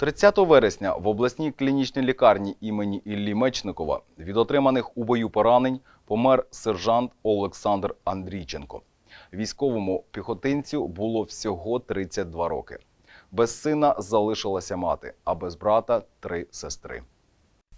30 вересня в обласній клінічній лікарні імені Іллі Мечникова від отриманих у бою поранень помер сержант Олександр Андрійченко. Військовому піхотинцю було всього 32 роки. Без сина залишилася мати, а без брата три сестри.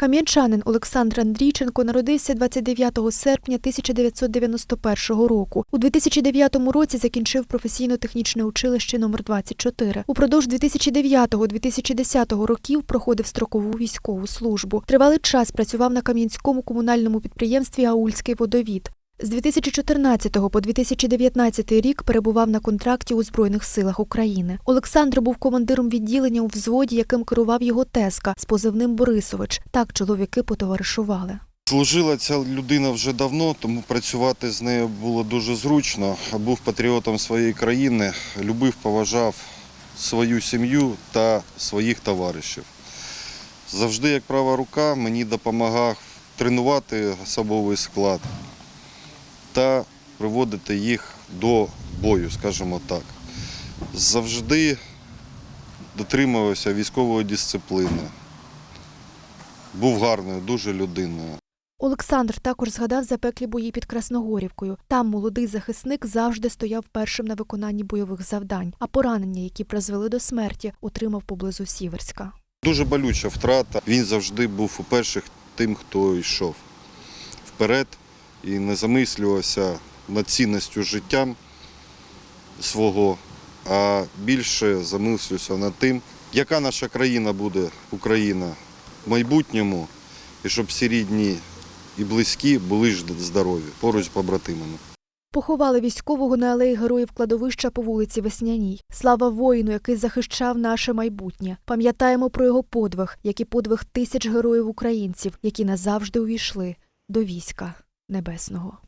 Кам'янчанин Олександр Андрійченко народився 29 серпня 1991 року. У 2009 році закінчив професійно-технічне училище номер 24 Упродовж 2009-2010 років проходив строкову військову службу. Тривалий час працював на Кам'янському комунальному підприємстві Аульський водовід. З 2014 по 2019 рік перебував на контракті у Збройних силах України. Олександр був командиром відділення у взводі, яким керував його тезка з позивним Борисович. Так чоловіки потоваришували. Служила ця людина вже давно, тому працювати з нею було дуже зручно. Був патріотом своєї країни, любив, поважав свою сім'ю та своїх товаришів. Завжди, як права рука, мені допомагав тренувати особовий склад та приводити їх до бою, скажімо так. Завжди дотримувався військової дисципліни. Був гарною, дуже людиною. Олександр також згадав запеклі бої під Красногорівкою. Там молодий захисник завжди стояв першим на виконанні бойових завдань, а поранення, які призвели до смерті, отримав поблизу Сіверська. Дуже болюча втрата. Він завжди був у перших тим, хто йшов вперед і не замислювався над цінністю життя свого, а більше замислювався над тим, яка наша країна буде, Україна, в майбутньому, і щоб всі рідні і близькі були ж здорові поруч з побратимами. Поховали військового на алеї героїв кладовища по вулиці Весняній. Слава воїну, який захищав наше майбутнє. Пам'ятаємо про його подвиг, як і подвиг тисяч героїв українців, які назавжди увійшли до війська небесного.